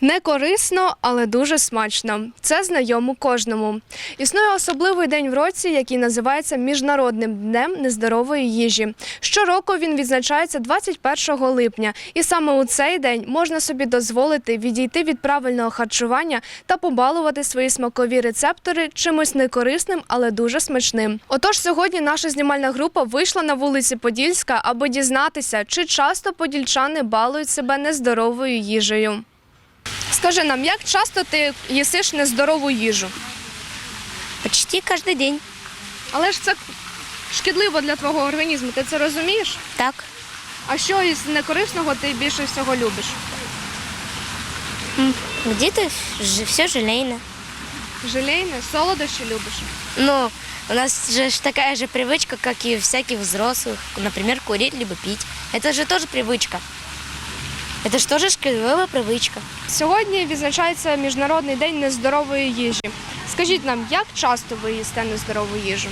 Не корисно, але дуже смачно. Це знайомо кожному. Існує особливий день в році, який називається Міжнародним днем нездорової їжі. Щороку він відзначається 21 липня, і саме у цей день можна собі дозволити відійти від правильного харчування та побалувати свої смакові рецептори чимось некорисним, але дуже смачним. Отож, сьогодні наша знімальна група вийшла на вулиці Подільська, аби дізнатися, чи часто подільчани балують себе нездоровою їжею. Скажи нам, як часто ти їсиш нездорову їжу? Почти каждый день. Але ж це шкідливо для твого організму, ти це розумієш? Так. А що із некорисного ти більше всього любиш? Где-то все желейно. Желейне, солодощі любиш? Но у нас же ж такая же привычка, как и у всяких взрослых. Например, курить либо пить. Это же тоже привычка. Это же тоже шкідлива привычка. Сьогодні відзначається Міжнародний день нездорової їжі. Скажіть нам, як часто ви їсте нездорову їжу?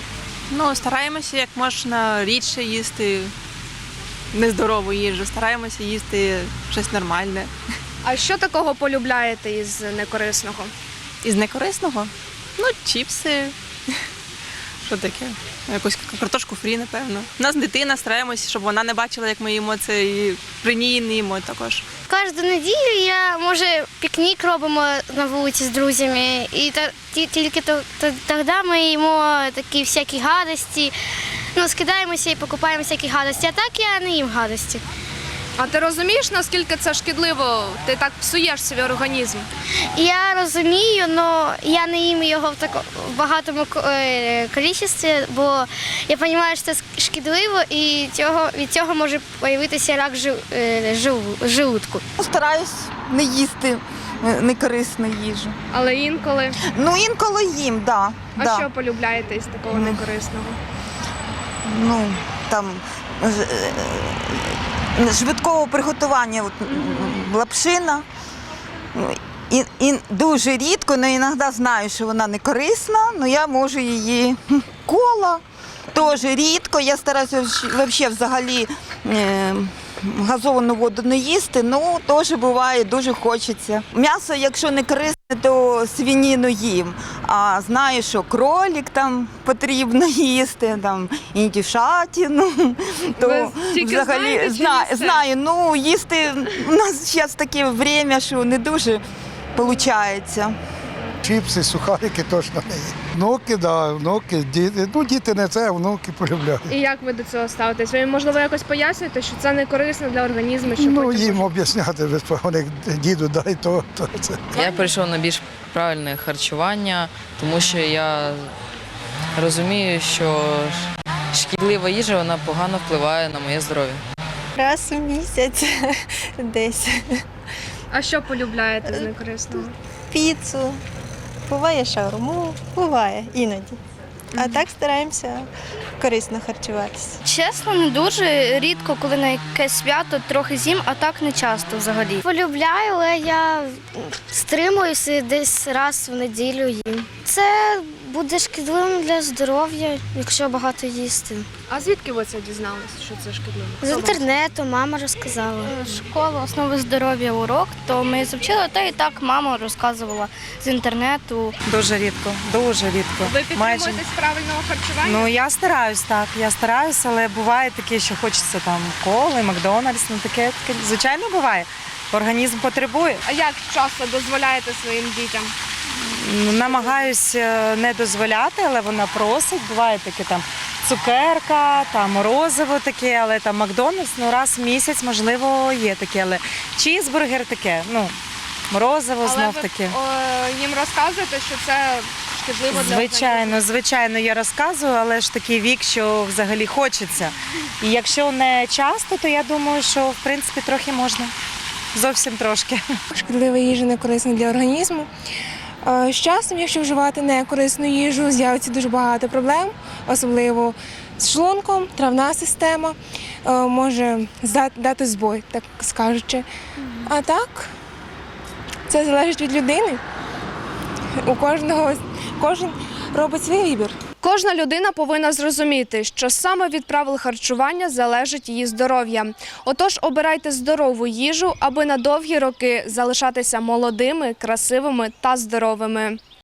Ну, стараємося як можна рідше їсти нездорову їжу, стараємося їсти щось нормальне. А що такого полюбляєте із некорисного? Із некорисного, ну, чіпси. Що таке? Якусь картошку фрі, напевно. У нас дитина, стараємося, щоб вона не бачила, як ми їмо це, і при ній не їмо також. Кожну неділю я може пікнік робимо на вулиці з друзями, і та, ті- тільки то, то, тоді ми їмо такі всякі гадості. Ну, скидаємося і покупаємо всякі гадості, а так я не їм гадості. А ти розумієш, наскільки це шкідливо? Ти так псуєш свій організм? Я розумію, але я не їм його в в багатому е, кількості, бо я розумію, що це шкідливо і цього, від цього може з'явитися рак жи- е, желудку. Стараюсь не їсти е, некорисну їжу. Але інколи. Ну, інколи їм, да, А да. що полюбляєте із такого Ну. некорисного? Ну, там швидкого приготування от, лапшина. Ну, І, і дуже рідко, але іноді знаю, що вона не корисна, але я можу її кола. Теж рідко. Я стараюся взагалі взагалі е, газовану воду не їсти, ну теж буває, дуже хочеться. М'ясо, якщо не корисне, то свиніну їм. А знаю, що кролик там потрібно їсти, там індюшатину, то взагалі знаєте знаю. Ну їсти у нас зараз таке время, що не дуже виходить. Чіпси, сухарики точно не є. Внуки, да, внуки, діти. Ну, діти не це, а внуки полюбляють. І як ви до цього ставитесь? Ви можливо якось пояснюєте, що це не корисно для організму, що Ну, потім їм об'ясняти, вже, вони діду дай то, то це. Я перейшов на більш правильне харчування, тому що я розумію, що шкідлива їжа вона погано впливає на моє здоров'я. Раз у місяць десь А що полюбляєте з некорисного? піцу, буває шаурму, буває іноді. А так стараємося корисно харчуватися. Чесно, не дуже рідко, коли на якесь свято трохи з'їм, а так не часто взагалі. Полюбляю, але я стримуюся десь раз в неділю їм. Це буде шкідливим для здоров'я, якщо багато їсти. А звідки ви це дізналися, що це шкідливо? З інтернету мама розказала. школа основи здоров'я урок, то ми завчили та і так мама розказувала з інтернету. Дуже рідко, дуже рідко. Ви підтримуєтесь правильного харчування? Ну я стараюсь так, я стараюсь, але буває таке, що хочеться там коли, Макдональдс, ну таке, таке звичайно буває. Організм потребує. А як часто дозволяєте своїм дітям? Намагаюсь е, не дозволяти, але вона просить. Буває таке там цукерка, там морозиво таке, але там Макдональдс, ну раз в місяць, можливо, є таке, але чізбургер таке, ну, морозиво Але знов ви таке. о, їм розказуєте, що це шкідливо для Звичайно, звичайно, я розказую, але ж такий вік, що взагалі хочеться. І якщо не часто, то я думаю, що в принципі трохи можна. Зовсім трошки. шкідлива їжа не корисна для організму. Е, З часом, якщо вживати некорисну їжу, з'явиться дуже багато проблем, особливо з шлунком, травна система е, може дати збой, так скажучи. А так, це залежить від людини. У кожного кожен робить свій вибір. Кожна людина повинна зрозуміти, що саме від правил харчування залежить її здоров'я. Отож, обирайте здорову їжу, аби на довгі роки залишатися молодими, красивими та здоровими.